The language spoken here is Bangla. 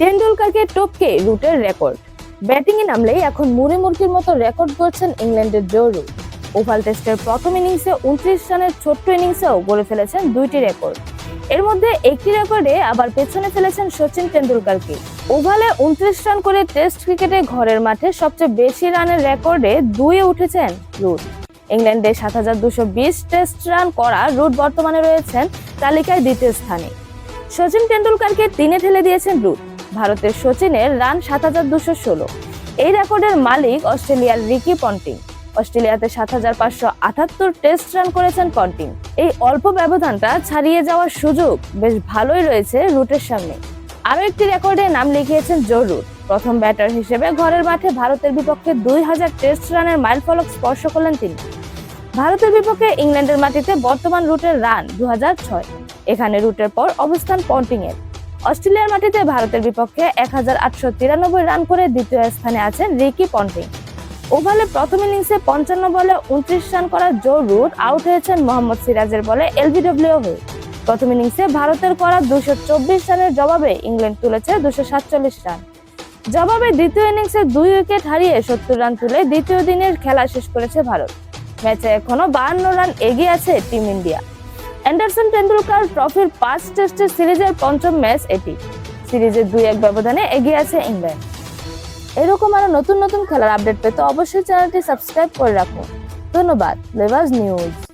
টেন্ডুলকারকে টপকে রুটের রেকর্ড। ব্যাটিংয়ে নামলেই এখন মুড়ে মুরগির মতো রেকর্ড করছেন ইংল্যান্ডের জো রুট। ওভাল টেস্টের প্রথম ইনিংসে উনত্রিশ রানের ছোট্ট ইনিংসেও গড়ে ফেলেছেন দুইটি রেকর্ড। এর মধ্যে একটি রেকর্ডে আবার পেছনে ফেলেছেন সচিন টেন্ডুলকারকে ওভালে উনত্রিশ রান করে টেস্ট ক্রিকেটে ঘরের মাঠে সবচেয়ে বেশি রানের রেকর্ডে দুয়ে উঠেছেন রুট। ইংল্যান্ডে সাত হাজার দুশো বিশ টেস্ট রান করা রুট বর্তমানে রয়েছেন তালিকায় দ্বিতীয় স্থানে। সচিন টেন্ডুলকারকে তিনে ঠেলে দিয়েছেন রুট। ভারতের সচিনের রান সাত হাজার দুশো ষোলো। এই রেকর্ডের মালিক অস্ট্রেলিয়ার রিকি পন্টিং। অস্ট্রেলিয়াতে সাত হাজার পাঁচশো আটাত্তর টেস্ট রান করেছেন পন্টিং। এই অল্প ব্যবধানটা ছাড়িয়ে যাওয়ার সুযোগ বেশ ভালোই রয়েছে রুটের সামনে। আরও একটি রেকর্ডে নাম লিখিয়েছেন জো রুট। প্রথম ব্যাটার হিসেবে ঘরের মাঠে ভারতের বিপক্ষে দুই হাজার টেস্ট রানের মাইলফলক স্পর্শ করলেন তিনি। ভারতের বিপক্ষে ইংল্যান্ডের মাটিতে বর্তমান রুটের রান দু এখানে রুটের পর অবস্থান পন্টিং এর অস্ট্রেলিয়ার মাটিতে ভারতের বিপক্ষে এক হাজার আটশো তিরানব্বই রান করে দ্বিতীয় স্থানে আছেন রিকি পন্টিং। ওভালে প্রথম ইনিংসে পঞ্চান্ন বলে উনত্রিশ রান করা জো রুট আউট হয়েছেন মোহাম্মদ সিরাজের বলে এলবিডব্লিউ হয়ে। প্রথম ইনিংসে ভারতের করা দুশো চব্বিশ রানের জবাবে ইংল্যান্ড তুলেছে দুশো সাতচল্লিশ রান। জবাবে দ্বিতীয় ইনিংসে দুই উইকেট হারিয়ে সত্তর রান তুলে দ্বিতীয় দিনের খেলা শেষ করেছে ভারত। ম্যাচে এখনও বাহান্ন রান এগিয়ে আছে টিম ইন্ডিয়া। অ্যান্ডারসন টেন্ডুলকার ট্রফির পাঁচ টেস্টের সিরিজের পঞ্চম ম্যাচ এটি। সিরিজের দুই এক ব্যবধানে এগিয়ে আছে ইংল্যান্ড। এরকম আরও নতুন নতুন খেলার আপডেট পেতে অবশ্যই চ্যানেলটি সাবস্ক্রাইব করে রাখুন। ধন্যবাদ লেভাজ নিউজ।